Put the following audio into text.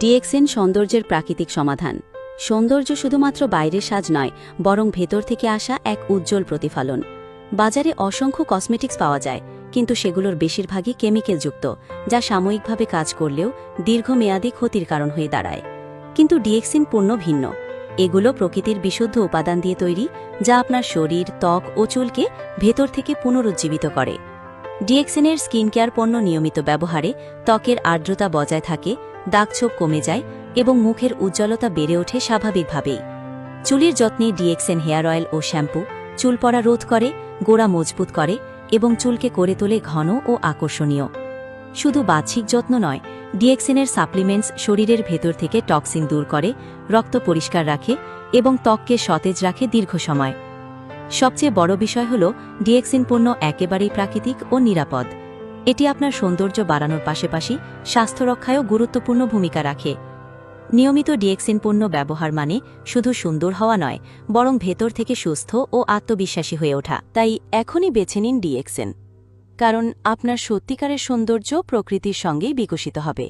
ডিএক্সেন সৌন্দর্যের প্রাকৃতিক সমাধান। সৌন্দর্য শুধুমাত্র বাইরের সাজ নয়, বরং ভেতর থেকে আসা এক উজ্জ্বল প্রতিফলন। বাজারে অসংখ্য কসমেটিক্স পাওয়া যায়, কিন্তু সেগুলোর বেশিরভাগই কেমিক্যালযুক্ত যা সাময়িকভাবে কাজ করলেও দীর্ঘমেয়াদী ক্ষতির কারণ হয়ে দাঁড়ায়। কিন্তু ডিএক্সিন পূর্ণ ভিন্ন। এগুলো প্রকৃতির বিশুদ্ধ উপাদান দিয়ে তৈরি, যা আপনার শরীর, ত্বক ও চুলকে ভেতর থেকে পুনরুজ্জীবিত করে। ডিএক্সিনের স্কিন কেয়ার পণ্য নিয়মিত ব্যবহারে ত্বকের আর্দ্রতা বজায় থাকে, দাগছোপ কমে যায় এবং মুখের উজ্জ্বলতা বেড়ে ওঠে স্বাভাবিকভাবেই। চুলের যত্নে ডিএক্সেন হেয়ার অয়েল ও শ্যাম্পু চুল পড়া রোধ করে, গোড়া মজবুত করে এবং চুলকে করে তোলে ঘন ও আকর্ষণীয়। শুধু বাহ্যিক যত্ন নয় ডিএক্সেনের সাপ্লিমেন্টস শরীরের ভেতর থেকে টক্সিন দূর করে, রক্ত পরিষ্কার রাখে এবং ত্বককে সতেজ রাখে দীর্ঘ সময়। সবচেয়ে বড় বিষয় হল, ডিএক্সিন পণ্য একেবারেই প্রাকৃতিক ও নিরাপদ। এটি আপনার সৌন্দর্য বাড়ানোর পাশাপাশি স্বাস্থ্য রক্ষায়ও গুরুত্বপূর্ণ ভূমিকা রাখে। নিয়মিত ডিএক্সিন পণ্য ব্যবহার মানে শুধু সুন্দর হওয়া নয়, বরং ভেতর থেকে সুস্থ ও আত্মবিশ্বাসী হয়ে ওঠা। তাই এখনই বেছে নিন ডিএক্সেন, কারণ আপনার সত্যিকারের সৌন্দর্য প্রকৃতির সঙ্গেই বিকশিত হবে।